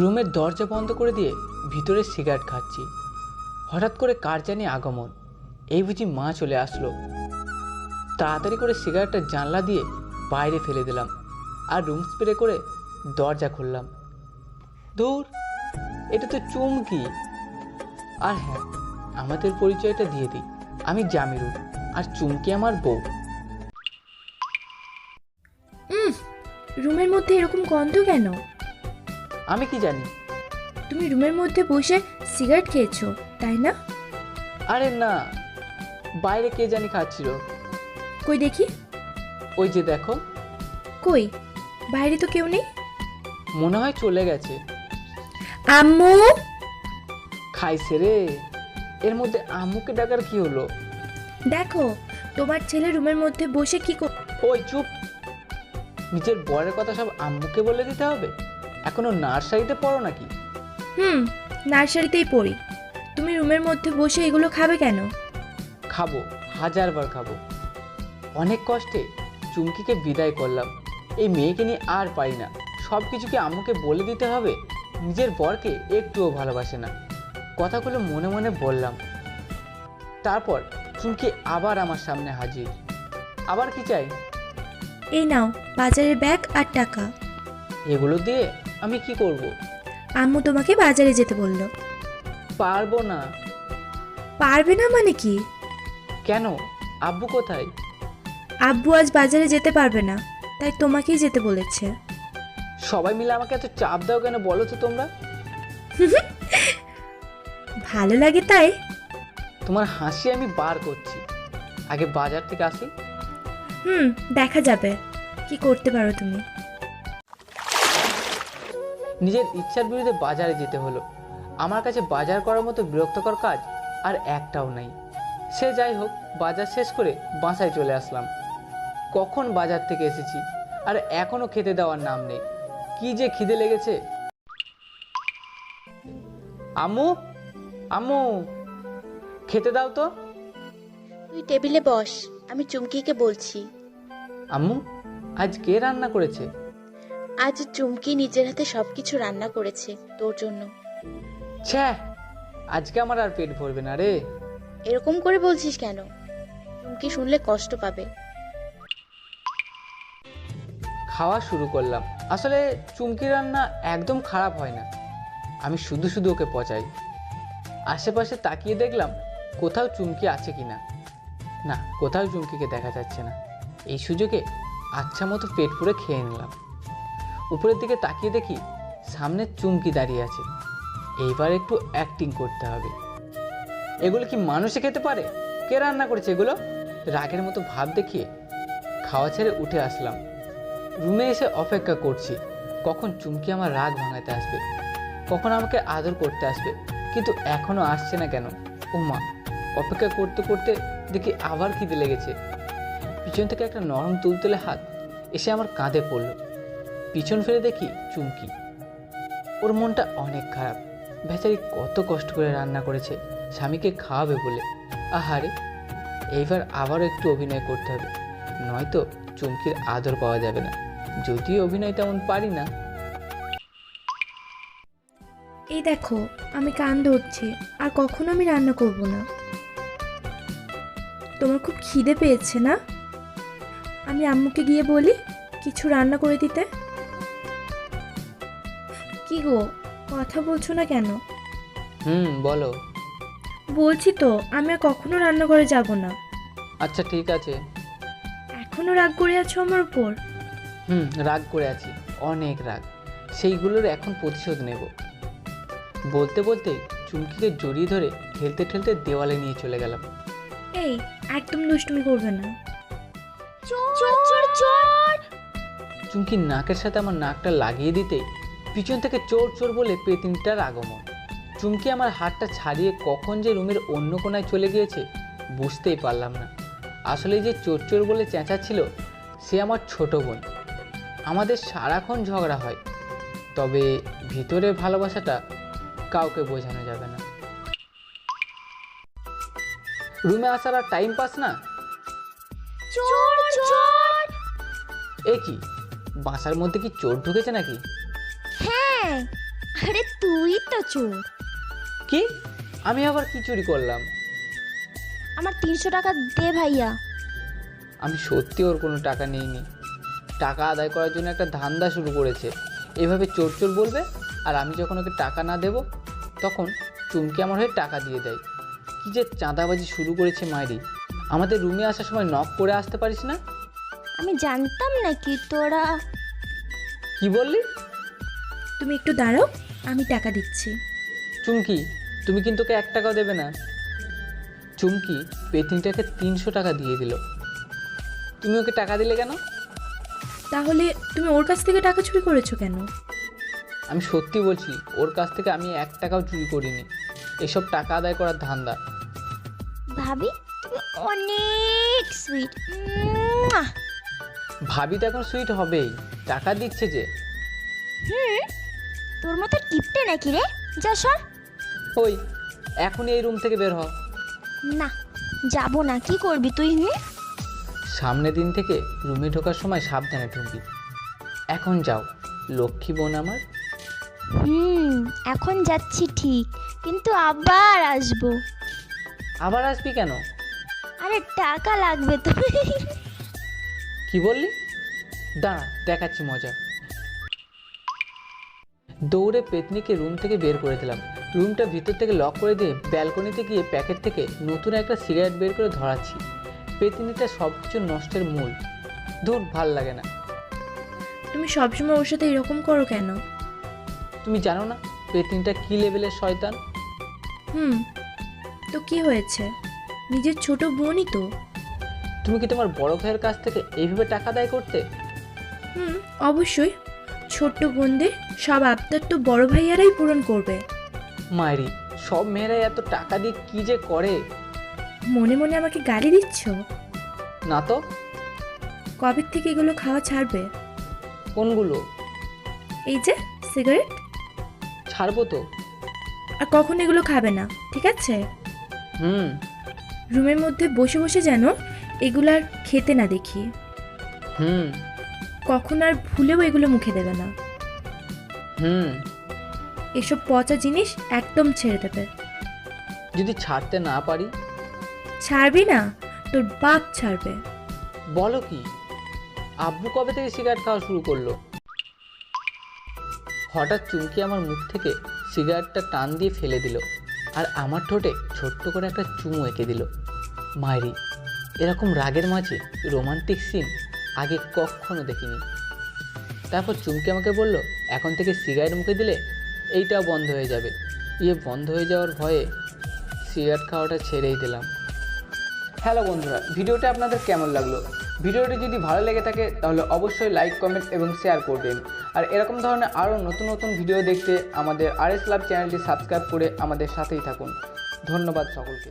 রুমের দরজা বন্ধ করে দিয়ে ভিতরে সিগারেট খাচ্ছি। হঠাৎ করে কার জানি আগমন। এই বুঝি মা চলে আসলো। তাড়াতাড়ি করে সিগারেটটা জানলা দিয়ে বাইরে ফেলে দিলাম আর রুম স্প্রে করে দরজা খুললাম। দূর, এটা তো চুমকি। আর হ্যাঁ আমাদের পরিচয়টা দিয়ে দিই। আমি জামিরুল আর চুমকি আমার বউ। রুমের মধ্যে এরকম গন্ধ কেন? আমি কি জানি? তুমি রুমের মধ্যে বসে সিগারেট খেয়েছো তাই না? আরে না বাইরে কে জানি খাচ্ছিল। কই দেখি? ওই যে দেখো। কই? বাইরে তো কেউ নেই? মনে হয় চলে গেছে। আম্মু! খাইছে রে। এর মধ্যে আম্মুকে ডাকার কি হলো? দেখো তোমার ছেলে রুমের মধ্যে বসে কি কর- ওই চুপ। নিজের বরের কথা সব আম্মুকে বলে দিতে হবে? এখনও নার্সারিতে পড়ো নাকি? হুম নার্সারিতেই পড়ি। তুমি রুমের মধ্যে বসে এগুলো খাবে কেন? খাব হাজারবার খাব। অনেক কষ্টে চুমকিকে বিদায় করলাম। এই মেয়েকে নিয়ে আর পারি না। সব কিছুকে আম্মুকে বলে দিতে হবে? নিজের বরকে একটুও ভালোবাসে না। কথাগুলো মনে মনে বললাম। তারপর চুমকি আবার আমার সামনে হাজির। আবার কি চাই? এই নাও বাজারের ব্যাগ আর টাকা। এগুলো দিয়ে আমি কি করব? আম্মু তোমাকে বাজারে যেতে বলল। পারব না। পারবে না মানে কি? কেন? আব্বু কোথায়? আব্বু আজ বাজারে যেতে পারবে না তাই তোমাকেই যেতে বলেছে। সবাই মিলে আমাকে এত চাপ দাও কেন বলো তো তোমরা? ভালো লাগে তাই। তোমার হাসি আমি বার করছি। আগে বাজার থেকে আসি। হুম দেখা যাবে। কি করতে পারো তুমি? নিজের ইচ্ছার বিরুদ্ধে বাজারে যেতে হলো। আমার কাছে বাজার করার মতো বিরক্তকর কাজ আর একটাও নাই। সে যাই হোক বাজার শেষ করে বাসায় চলে আসলাম। কখন বাজার থেকে এসেছি? আর এখনও খেতে দেওয়ার নাম নেই। কি যে খিদে লেগেছে। আম্মু? আম্মু খেতে দাও তো। তুই টেবিলে বস আমি চুমকিকে বলছি। আম্মু আজ কে রান্না করেছে? আজ চুমকি নিজের হাতে সবকিছু রান্না করেছে তোর জন্য। ছ্যা আজকে আমার আর পেট ভরবে না রে। এরকম করে বলছিস কেন? চুমকি শুনলে কষ্ট পাবে। খাওয়া শুরু করলাম। আসলে চুমকি রান্না একদম খারাপ হয় না। আমি শুধু শুধু ওকে পচাই। আশেপাশে তাকিয়ে দেখলাম কোথাও চুমকি আছে কি না না কোথাও চুমকিকে দেখা যাচ্ছে না। এই সুযোগে আচ্ছা মতো পেট পুরে খেয়ে নিলাম। উপরের দিকে তাকিয়ে দেখি সামনে চুমকি দাঁড়িয়ে আছে। এইবার একটু অ্যাক্টিং করতে হবে। এগুলো কি মানুষে খেতে পারে? কে রান্না করেছে এগুলো? রাগের মতো ভাব দেখিয়ে খাওয়া ছেড়ে উঠে আসলাম। রুমে এসে অপেক্ষা করছি, কখন চুমকি আমার রাগ ভাঙাতে আসবে? কখন আমাকে আদর করতে আসবে? কিন্তু এখনও আসছে না কেন? ও মা অপেক্ষা করতে করতে দেখি আবার খিদে লেগেছে। পিছন থেকে একটা নরম তুলতুলে হাত এসে আমার কাঁধে পড়ল। পিছন ফেলে দেখি চুমকি। ওর মনটা অনেক খারাপ। বেচারি কত কষ্ট করে রান্না করেছে, স্বামীকে খাওয়াবে বলে। আহারে, এইবার আবারও একটু অভিনয় করতে হবে। নয়তো চুমকির আদর পাওয়া যাবে না। যদিও অভিনয় তেমন পারি না। এই দেখো, আমি কান ধরছি, আর কখনো আমি রান্না করব না। তোমার খুব খিদে পেয়েছে না? আমি আম্মুকে গিয়ে বলি, কিছু রান্না করে দিতে। কি গো? কথা বলছো না কেন? হুম বলো। বলছি তো আমি আর কখনো রান্নাঘরে যাব না। আচ্ছা ঠিক আছে। এখনও রাগ করে আছো আমার উপর? হুম রাগ করে আছি। অনেক রাগ। সেইগুলোর এখন প্রতিশোধ নেব। বলতে বলতে চুমকিকে জড়িয়ে ধরে ঠেলতে ঠেলতে দেওয়ালে নিয়ে চলে গেলাম। এই একদম দুষ্টুমি করবে না। চুমকি নাকের সাথে আমার নাকটা লাগিয়ে দিতে পিছন থেকে চোর চোর বলে পেতিনটার আগমন। চুমকি আমার হাতটা ছাড়িয়ে কখন যে রুমের অন্য কোনায় চলে গিয়েছে বুঝতেই পারলাম না। আসলে যে চোর চোর বলে চেঁচাচ্ছিল সে আমার ছোট বোন। আমাদের সারাক্ষণ ঝগড়া হয় তবে ভিতরে ভালোবাসাটা কাউকে বোঝানো যাবে না। রুমে আসার আর টাইম পাস না? এ কি বাসার মধ্যে কি চোর ঢুকেছে নাকি? হ্যাঁ আরে তুই তো চোর। কি? আমি আবার কি চুরি করলাম? আমার তিনশো টাকা দে ভাইয়া। আমি সত্যি ওর কোনো টাকা নিইনি। টাকা আদায় করার জন্য একটা ধান্দা শুরু করেছে। এভাবে চোর চোর বলবে আর আমি যখন ওকে টাকা না দেব তখন চুমকি আমার হয়ে টাকা দিয়ে দেয়। কি যে চাঁদাবাজি শুরু করেছে মায়েরি আমাদের রুমে আসার সময় নক করে আসতে পারিস না? আমি জানতাম নাকি তোরা কি বললি? তুমি একটু দাঁড়াও আমি টাকা দিচ্ছি। চুমকি তুমি কিন্তু ওকে এক টাকাও দেবে না। চুমকি পেতিনটাকে তিনশো টাকা দিয়ে দিল। তুমি ওকে টাকা দিলে কেন? তাহলে তুমি ওর কাছ থেকে টাকা চুরি করেছ কেন? আমি সত্যি বলছি ওর কাছ থেকে আমি এক টাকাও চুরি করিনি। এসব টাকা আদায় করার ধান্দা। ভাবি তুমি অনেক সুইট ভাবি তো এখন সুইট হবেই। টাকা দিচ্ছে যে। হুম। তোর মতো কিপটে নাকি রে? যা সর। ওই এখনই এই রুম থেকে বের হ। না যাব না। কি করবি তুই হুম সামনের দিন থেকে রুমে ঢোকার সময় সাবধানে ঢুকবি। এখন যাও লক্ষ্মী বোন আমার। হুম এখন যাচ্ছি ঠিক কিন্তু আবার আসব। আবার আসবি কেন? আরে টাকা লাগবে তো। কি বললি? দাঁড়া দেখাচ্ছি মজা। দৌড়ে পেতনিকে রুম থেকে বের করে দিলাম। রুমটা ভিতর থেকে লক করে দিয়ে ব্যালকনিতে গিয়ে প্যাকেট থেকে নতুন একটা সিগারেট বের করে ধরাচ্ছি। পেতনিটা সব কিছু নষ্টের মূল। ধুর ভালো লাগে না। তুমি সবসময় ওর সাথে এরকম করো কেন? তুমি জানো না পেতনিটা কী লেভেলের শয়তান? হুম তো কি হয়েছে? নিজের ছোট বোনই তো। তুমি কি তোমার বড় ভাইয়ের কাছ থেকে এইভাবে টাকা দায় করতে? হুম অবশ্যই। ছোট্ট বোনদের সব আবদার তো বড় ভাইয়ারাই পূরণ করবে। মায়েরি সব মেয়েরাই এত টাকা দিয়ে কী যে করে? মনে মনে আমাকে গালি দিচ্ছ? না তো। কবে থেকে এগুলো খাওয়া ছাড়বে? কোনগুলো? এই যে সিগারেট। ছাড়বো তো। আর কখন এগুলো খাবে না ঠিক আছে? হুম। রুমের মধ্যে বসে বসে যেন এগুলো আর খেতে না দেখি। হুম। কখন আর ভুলেও এগুলো মুখে দেবে না। হুম। এসব পচা জিনিস একদম ছেড়ে দেবে। যদি ছাড়তে না পারি? ছাড়বি না তোর বাপ ছাড়বে। বলো কি আব্বু কবে থেকে সিগারেট খাওয়া শুরু করল? হঠাৎ চুমকি আমার মুখ থেকে সিগারেটটা টান দিয়ে ফেলে দিল আর আমার ঠোঁটে ছোট্ট করে একটা চুমু এঁকে দিল। মায়েরি এরকম রাগের মাঝে রোমান্টিক সিন আগে কখনো দেখিনি। তারপর চুমকি আমাকে বলল এখন থেকে সিগারেট মুখে দিলে এইটাও বন্ধ হয়ে যাবে। ইয়ে বন্ধ হয়ে যাওয়ার ভয়ে সিগারেট খাওয়াটা ছেড়েই দিলাম। হ্যালো বন্ধুরা, ভিডিওটা আপনাদের কেমন লাগল? ভিডিওটি যদি ভালো লেগে থাকে, তাহলে অবশ্যই লাইক কমেন্ট এবং শেয়ার করবেন। আর এরকম ধরনের আরও নতুন নতুন ভিডিও দেখতে আমাদের আর এস লাভ চ্যানেলটি সাবস্ক্রাইব করে আমাদের সাথেই থাকুন। ধন্যবাদ সকলকে।